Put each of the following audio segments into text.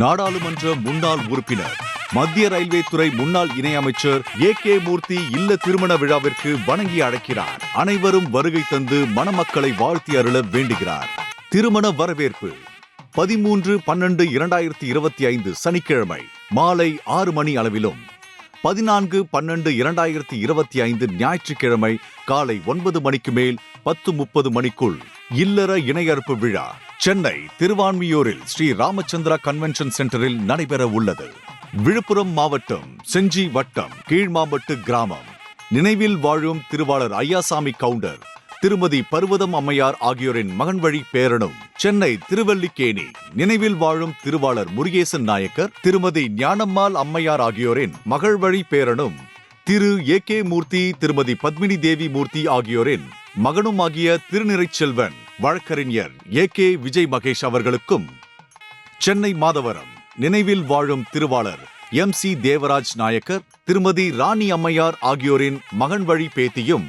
நாடாளுமன்ற முன்னாள் உறுப்பினர் மத்திய ரயில்வே துறை முன்னாள் இணையமைச்சர் ஏ கே மூர்த்தி இல்ல திருமண விழாவிற்கு வணங்கி அழைக்கிறார். அனைவரும் வருகை தந்து மணமக்களை வாழ்த்தி அருள வேண்டுகிறார். திருமண வரவேற்பு. பதிமூன்று பன்னெண்டு இரண்டாயிரத்தி இருபத்தி ஐந்து சனிக்கிழமை மாலை ஆறு மணி அளவிலும். பதினான்கு பன்னெண்டு இரண்டாயிரத்தி இருபத்தி ஐந்து ஞாயிற்றுக்கிழமை காலை ஒன்பது மணிக்கு மேல் பத்து முப்பது மணிக்குள். இல்லற இணையறுப்பு விழா சென்னை திருவான்மியூரில் ஸ்ரீ ராமச்சந்திரா கன்வென்ஷன் சென்டரில் நடைபெற உள்ளது. விழுப்புரம் மாவட்டம் செஞ்சி வட்டம் கீழ்மாம்பட்டு கிராமம். நினைவில் வாழும் திருவாளர் ஐயாசாமி கவுண்டர் திருமதி பர்வதம் அம்மையார் ஆகியோரின் மகன் வழி பேரனும் சென்னை திருவல்லிக்கேணி. நினைவில் வாழும் திருவாளர் முருகேசன் நாயக்கர் திருமதி ஞானம்மாள் அம்மையார் ஆகியோரின் மகள் வழி பேரனும் திரு ஏ கே மூர்த்தி திருமதி பத்மினி தேவி மூர்த்தி ஆகியோரின் மகனுமாகிய திருநிறைச்செல்வன் வழக்கறிஞர் ஏ. கே. விஜய் மகேஷ் அவர்களுக்கும் சென்னை மாதவரம் நினைவில் வாழும் திருவாளர் எம். சி. தேவராஜ் நாயக்கர் திருமதி ராணி அம்மையார் ஆகியோரின் மகன் வழி பேத்தியும்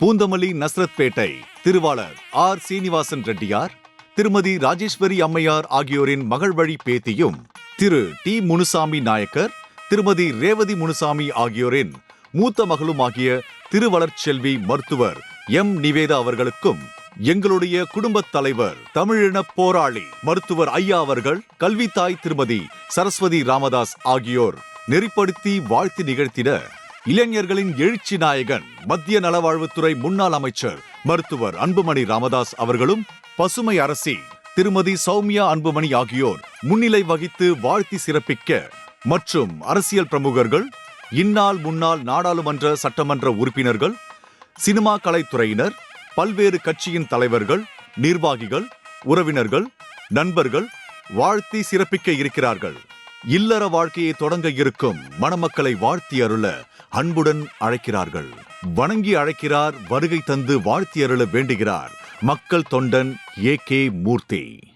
பூந்தமல்லி நஸ்ரத்பேட்டை திருவாளர் ஆர். சீனிவாசன் ரெட்டியார் திருமதி ராஜேஸ்வரி அம்மையார் ஆகியோரின் மகள் வழி பேத்தியும் திரு. டி. முனுசாமி நாயக்கர் திருமதி ரேவதி முனுசாமி ஆகியோரின் மூத்த மகளும் ஆகிய திருவளர்ச்செல்வி மருத்துவர் எம். நிவேதா அவர்களுக்கும் எங்களுடைய குடும்பத் தலைவர் தமிழின போராளி மருத்துவர் ஐயா அவர்கள் கல்வி தாய் திருமதி சரஸ்வதி ராமதாஸ் ஆகியோர் நெறிப்படுத்தி வாழ்த்து நிகழ்த்திட இளைஞர்களின் எழுச்சி நாயகன் மத்திய நலவாழ்வுத்துறை முன்னாள் அமைச்சர் மருத்துவர் அன்புமணி ராமதாஸ் அவர்களும் பசுமை அரசி திருமதி சௌமியா அன்புமணி ஆகியோர் முன்னிலை வகித்து வாழ்த்தி சிறப்பிக்க மற்றும் அரசியல் பிரமுகர்கள் இந்நாள் முன்னாள் நாடாளுமன்ற சட்டமன்ற உறுப்பினர்கள் சினிமா கலைத்துறையினர் பல்வேறு கட்சியின் தலைவர்கள் நிர்வாகிகள் உறவினர்கள் நண்பர்கள் வாழ்த்தி சிறப்பிக்க இருக்கிறார்கள். இல்லற வாழ்க்கையை தொடங்க இருக்கும் மணமக்களை வாழ்த்தி அருள அன்புடன் அழைக்கிறார்கள். வணங்கி அழைக்கிறார் வருகை தந்து வாழ்த்தி அருள வேண்டுகிறார் மக்கள் தொண்டன் ஏ கே மூர்த்தி.